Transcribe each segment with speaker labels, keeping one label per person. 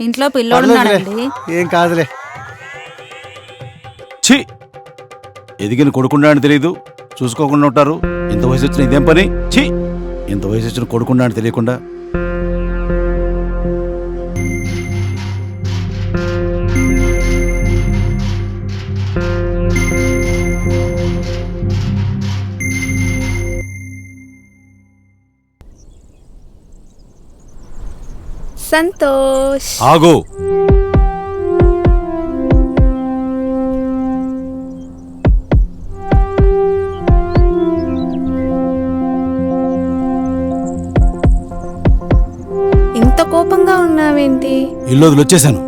Speaker 1: ఇంట్లో పిల్లోడు ఉన్నాడండి.
Speaker 2: పర్లేదులే. ఏం కాదులే.
Speaker 3: ఛీ! ఎదిగిన కొడుకుండా అని తెలియదు చూసుకోకుండా ఉంటారు. ఇంత వయసు వచ్చిన ఇదేం పని? ఛీ! ఇంత వయసు వచ్చిన కొడుకుండా అని తెలియకుండా
Speaker 4: సంతోష్.
Speaker 3: ఆగు.
Speaker 4: ఇంత కోపంగా ఉన్నావేంటి?
Speaker 3: ఇల్లు వదిలి వచ్చేసాను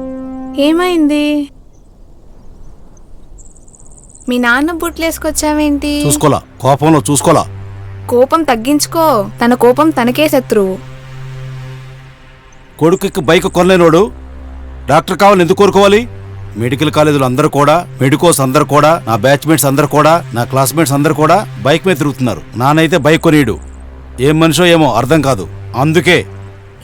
Speaker 4: ఏమైంది? మీ నాన్న బుట్లేసుకొచ్చావేంటి?
Speaker 3: చూసుకోలా. కోపంలో చూసుకోలా.
Speaker 4: కోపం తగ్గించుకో. తన కోపం తనకే శత్రువు.
Speaker 3: కొడుకుకి బైక్ కొనలేనోడు. డాక్టర్ కావాలని ఎందుకు కోరుకోవాలి? మెడికల్ కాలేజీలు అందరూ కూడా మెడికోస్ అందరూ కూడా నా బ్యాచ్మేట్స్ అందరూ కూడా నా క్లాస్మేట్స్ అందరూ కూడా బైక్ మీద తిరుగుతున్నారు. నానైతే బైక్ కొనియడు. ఏం మనిషో ఏమో అర్థం కాదు. అందుకే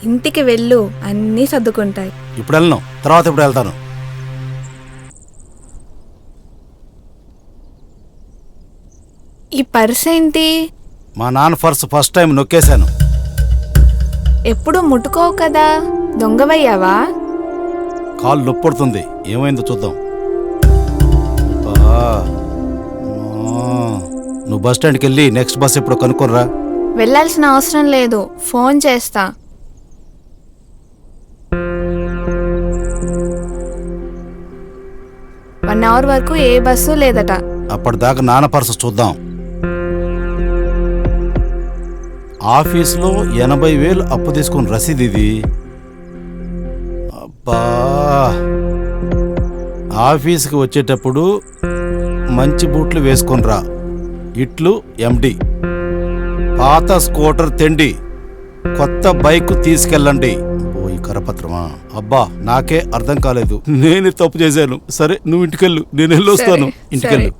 Speaker 4: ఇంటికి వెళ్ళు అన్నీ సర్దుకుంటాయి.
Speaker 3: ఇప్పుడు వెళ్ళను. తర్వాత ఇప్పుడు వెళ్తాను.
Speaker 4: ఈ పర్స్ ఏంటి?
Speaker 3: మా నాన్న ఫర్స్ ఫస్ట్ టైం నొక్కేశాను.
Speaker 4: ఎప్పుడు ముట్టుకోవు కదా? దొంగవయ్యావా?
Speaker 3: కాలు నొప్పడుతుంది. ఏమైందో చూద్దాం. నువ్వు బస్ స్టాండ్కి వెళ్ళి నెక్స్ట్ బస్ ఎప్పుడు కనుక్కోనరా.
Speaker 4: వెళ్ళాల్సిన అవసరం లేదు. ఫోన్ చేస్తా. వన్ అవర్ వరకు ఏ బస్సు లేదట.
Speaker 3: అప్పటిదాకా నాన్న పర్సు చూద్దాం. ఆఫీస్లో ఎనభై వేలు అప్పు తీసుకుని రసీదు ఇది. అబ్బా! ఆఫీస్కి వచ్చేటప్పుడు మంచి బూట్లు వేసుకొని రా ఇట్లు ఎండి. పాత స్కూటర్ తెండి. కొత్త బైక్ తీసుకెళ్ళండి. ఓ ఈ కరపత్రమా. అబ్బా నాకే అర్థం కాలేదు. నేనే తప్పు చేశాను. సరే నువ్వు ఇంటికెళ్ళు. నేను వెళ్ళొస్తాను. ఇంటికెళ్ళు.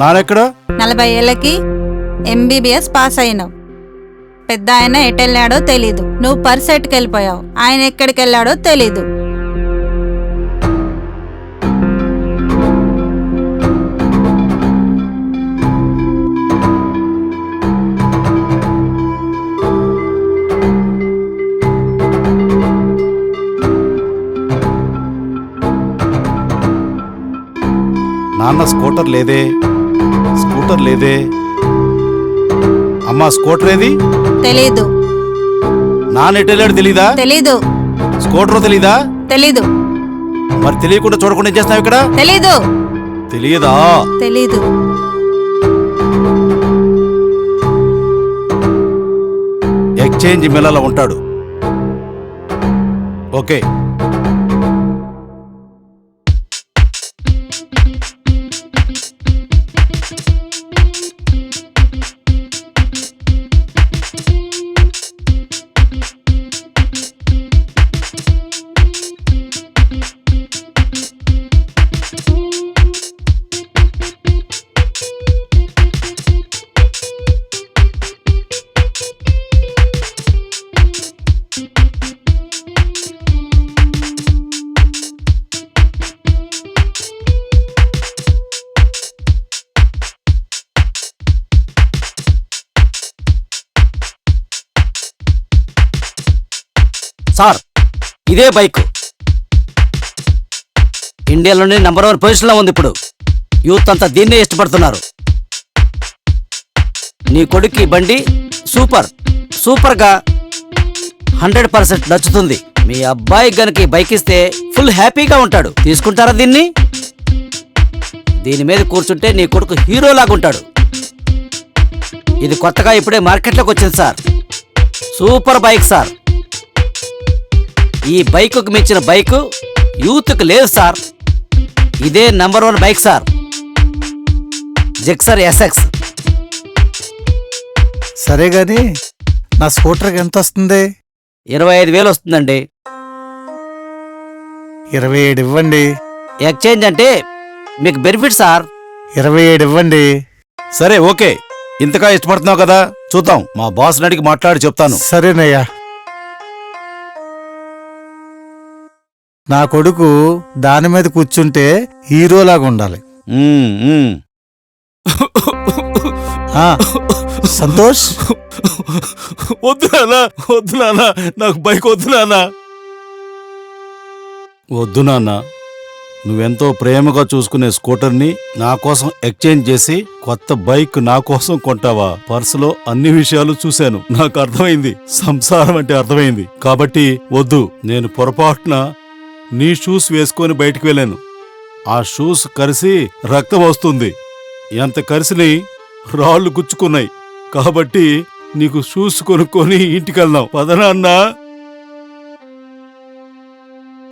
Speaker 3: నానెక్కడా
Speaker 1: నలభై ఏళ్ళకి ఎంబీబీఎస్ పాస్ అయినావు. పెద్ద ఆయన ఎటెళ్ళాడో తెలీదు. నువ్వు పర్స్ ఎట్టుకెళ్ళిపోయావు ఆయన ఎక్కడికి వెళ్ళాడో తెలీదు.
Speaker 3: నాన్న స్కూటర్ లేదే? స్కూటర్ లేదే? అమ్మా స్కూటర్ ఏది?
Speaker 1: తెలీదు.
Speaker 3: నాన్న ఎటెళ్ళాడు తెలీదా?
Speaker 1: తెలీదు.
Speaker 3: స్కూటర్ తెలీదా?
Speaker 1: తెలీదు.
Speaker 3: మరి తెలియకుండా చూడకుండా ఏం చేస్తావు ఇక్కడ?
Speaker 1: తెలీదు.
Speaker 3: తెలియదా
Speaker 1: తెలీదు.
Speaker 3: ఎక్స్చేంజ్ మిల్లలో ఉంటాడు. ఓకే.
Speaker 5: సార్ ఇదే బైక్. ఇండియాలోనే నెంబర్ వన్ పొజిషన్లో ఉంది ఇప్పుడు. యూత్ అంతా దీన్నే ఇష్టపడుతున్నారు. నీ కొడుక్కి ఈ బండి సూపర్. సూపర్గా హండ్రెడ్ పర్సెంట్ నచ్చుతుంది. మీ అబ్బాయి గనక బైక్ ఇస్తే ఫుల్ హ్యాపీగా ఉంటాడు. తీసుకుంటారా దీన్ని? దీని మీద కూర్చుంటే నీ కొడుకు హీరోలాగుంటాడు ఇది కొత్తగా ఇప్పుడే మార్కెట్లోకి వచ్చింది సార్. Super bike sir. ఈ బైకుకు మించిన బైకు యూత్కి లేదు సార్. ఇదే number one bike sir. Gixxer SX
Speaker 2: సరే గాని నా స్కూటర్కి ఎంత వస్తుంది?
Speaker 5: ఇరవై ఐదు వేలు వస్తుందండి.
Speaker 2: ఇరవై ఏడు ఇవ్వండి.
Speaker 5: ఎక్స్చేంజ్ అంటే మీకు బెనిఫిట్ సార్.
Speaker 2: ఇరవై ఏడు ఇవ్వండి.
Speaker 3: సరే ఓకే. ఇంతగా ఇష్టపడుతున్నావు కదా? చూద్దాం. మా బాస్ నడికి మాట్లాడి చెప్తాను.
Speaker 2: సరేనయ్యా. నా కొడుకు దాని మీద కూర్చుంటే హీరోలాగా ఉండాలి. ఆ, సంతోష్?
Speaker 3: వద్దు నాన్న వద్దు నాన్న నాకు బైక్ వద్దు నాన్న. వద్దు నాన్న నువ్వెంతో ప్రేమగా చూసుకునే స్కూటర్ని నా కోసం ఎక్స్చేంజ్ చేసి కొత్త బైక్ నా కోసం కొంటావా? పర్సులో అన్ని విషయాలు చూశాను. నాకు అర్థమైంది. సంసారం అంటే అర్థమైంది. కాబట్టి వద్దు నేను పొరపాటున నీ షూస్ వేసుకొని బయటికి వెళ్ళాను. ఆ షూస్ కరిసి రక్తం వస్తుంది. ఎంత కరిసిని రాళ్ళు గుచ్చుకున్నాయి. కాబట్టి నీకు షూస్ కొనుక్కొని ఇంటికి వెళ్దాం. పదనాన్నా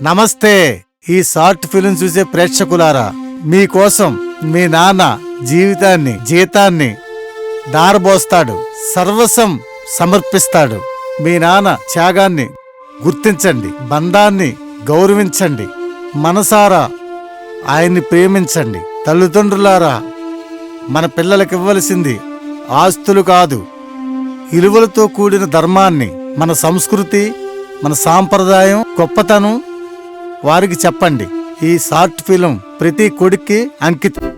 Speaker 2: నమస్తే. ఈ షార్ట్ ఫిల్మ్ చూసే ప్రేక్షకులారా మీకోసం మీ నాన్న జీవితాన్ని జీతాన్ని దారబోస్తాడు. సర్వసం సమర్పిస్తాడు. మీ నాన్న త్యాగాన్ని గుర్తించండి. బంధాన్ని గౌరవించండి. మనసారా ఆయన్ని ప్రేమించండి. తల్లిదండ్రులారా మన పిల్లలకు ఇవ్వలసింది ఆస్తులు కాదు. ఇలువలతో కూడిన ధర్మాన్ని మన సంస్కృతి మన సాంప్రదాయం గొప్పతనం వారికి చెప్పండి. ఈ షార్ట్ ఫిలిం ప్రతి కొడుక్కి అంకితం.